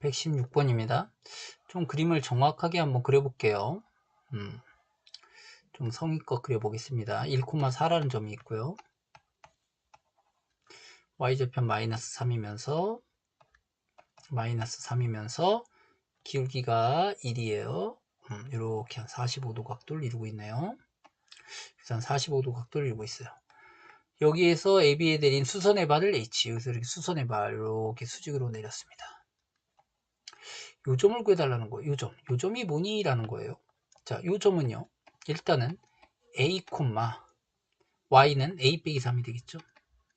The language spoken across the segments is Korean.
116번입니다. 좀 그림을 정확하게 한번 그려볼게요. 음, 좀 성의껏 그려보겠습니다. 1,4라는 점이 있고요. y좌편 마이너스 3이면서 마이너스 3이면서 기울기가 1이에요. 음, 이렇게 한 45도 각도를 이루고 있네요. 한 45도 각도를 이루고 있어요. 여기에서 AB에 내린 수선의 발을 H, 여기서 이렇게 수선의 발 이렇게 수직으로 내렸습니다. 요점을 구해달라는 거예요. 요점. 요점이 뭐니? 라는 거예요. 자, 요점은요. 일단은 A, Y는 A 빼기 3이 되겠죠.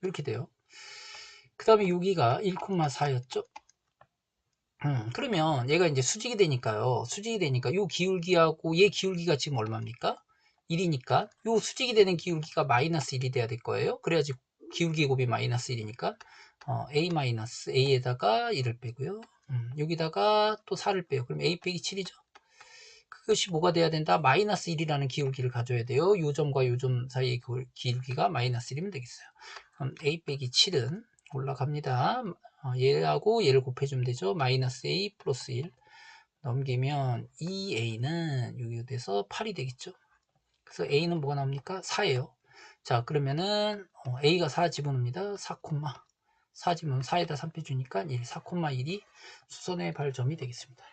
이렇게 돼요. 그 다음에 여기가 1,4였죠. 음, 그러면 얘가 이제 수직이 되니까요. 수직이 되니까 요 기울기하고 얘 기울기가 지금 얼마입니까? 1이니까 요 수직이 되는 기울기가 마이너스 1이 돼야 될 거예요. 그래야지 기울기 곱이 마이너스 1이니까 어, A 마이너스 A에다가 1을 빼고요. 음, 여기다가 또 4를 빼요. 그럼 A 빼기 7이죠. 그것이 뭐가 돼야 된다? 마이너스 1이라는 기울기를 가져야 돼요. 요점과 요점 사이의 기울기가 마이너스 1이면 되겠어요. 그럼 A 빼기 7은 올라갑니다. 어, 얘하고 얘를 곱해주면 되죠. 마이너스 A 플러스 1 넘기면 2A는 여기 돼서 8이 되겠죠. 그래서 A는 뭐가 나옵니까? 4예요. 자 그러면은 어, A가 4 집어넣습니다. 4, 4 집으면 4에다 3 빼 주니까 1, 4, 1이 수선의 발점이 되겠습니다.